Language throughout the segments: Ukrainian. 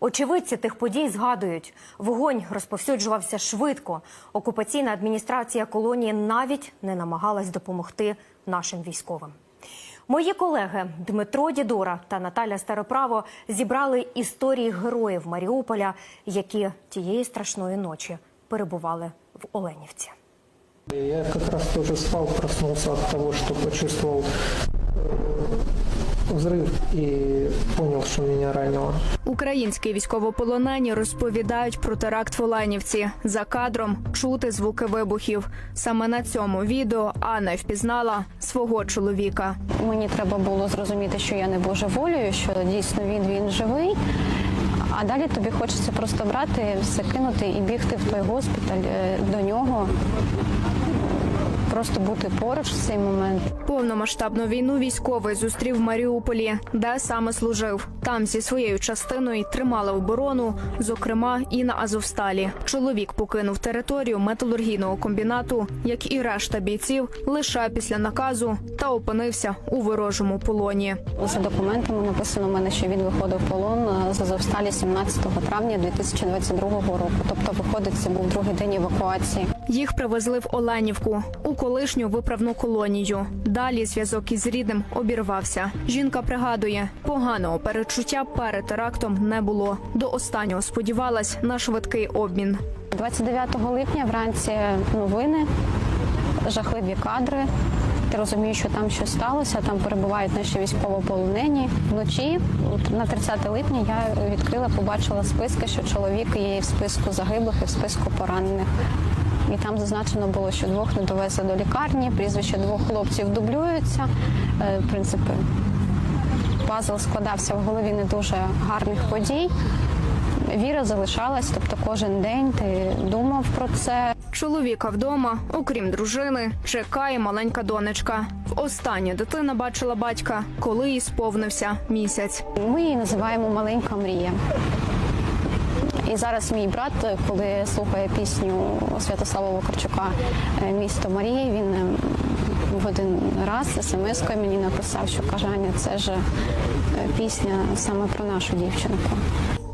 Очевидці тих подій згадують, вогонь розповсюджувався швидко. Окупаційна адміністрація колонії навіть не намагалась допомогти нашим військовим. Мої колеги Дмитро Дідора та Наталя Староправо зібрали історії героїв Маріуполя, які тієї страшної ночі перебували в Оленівці. Я как раз тоже спал, проснулся от того, что почувствовал э, взрыв и понял, что меня ранило. Українські військовополонені розповідають про теракт в Оленівці. За кадром чути звуки вибухів. Саме на цьому відео Анна впізнала свого чоловіка. Мені треба було зрозуміти, що я не божеволюю, що дійсно він він живий. А далі тобі хочеться просто брати, все кинути і бігти в той госпіталь е, до нього, просто бути поруч в цей момент. Повномасштабну війну військовий зустрів в Маріуполі, де саме служив. Там зі своєю частиною тримали оборону, зокрема і на Азовсталі. Чоловік покинув територію металургійного комбінату, як і решта бійців, лише після наказу та опинився у ворожому полоні. За документами написано в мене, що він виходив в полон е, з Азовсталі 17 травня 2022 року. Тобто, виходить, це був другий день евакуації. Їх привезли в Оленівку у колишню виправну колонію. Далі зв'язок із рідним обірвався. Жінка пригадує, поганого перечуття перед терактом не було. До останнього сподівалась на швидкий обмін. 29 липня вранці новини, жахливі кадри. Ти розумієш, що там щось сталося, там перебувають наші військовополонені. Вночі, на 30 липня, я відкрила, побачила списки, що чоловік є в списку загиблих, і в списку поранених. І там зазначено було, що двох не довезли до лікарні, прізвища двох хлопців дублюються. Е, В принципі, пазл складався в голові не дуже гарних подій. Віра залишалась, тобто кожен день ти думав про це. Чоловіка вдома, окрім дружини, чекає маленька донечка. Востаннє дитина бачила батька, коли їй сповнився місяць. Ми її називаємо маленька мрія. І зараз мій брат, коли слухає пісню Святослава Вакарчука е, Місто Марії, він е, в один раз смс-кою мені написав, що каже, Аня, це ж е, пісня саме про нашу дівчинку.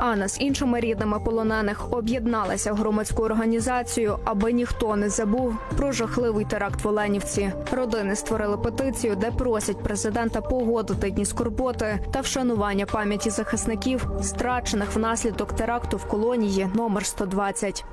Анна з іншими рідними полонених об'єдналася в громадську організацію, аби ніхто не забув про жахливий теракт в Оленівці. Родини створили петицію, де просять президента погодити дні скорботи та вшанування пам'яті захисників, страчених внаслідок теракту в колонії номер 120.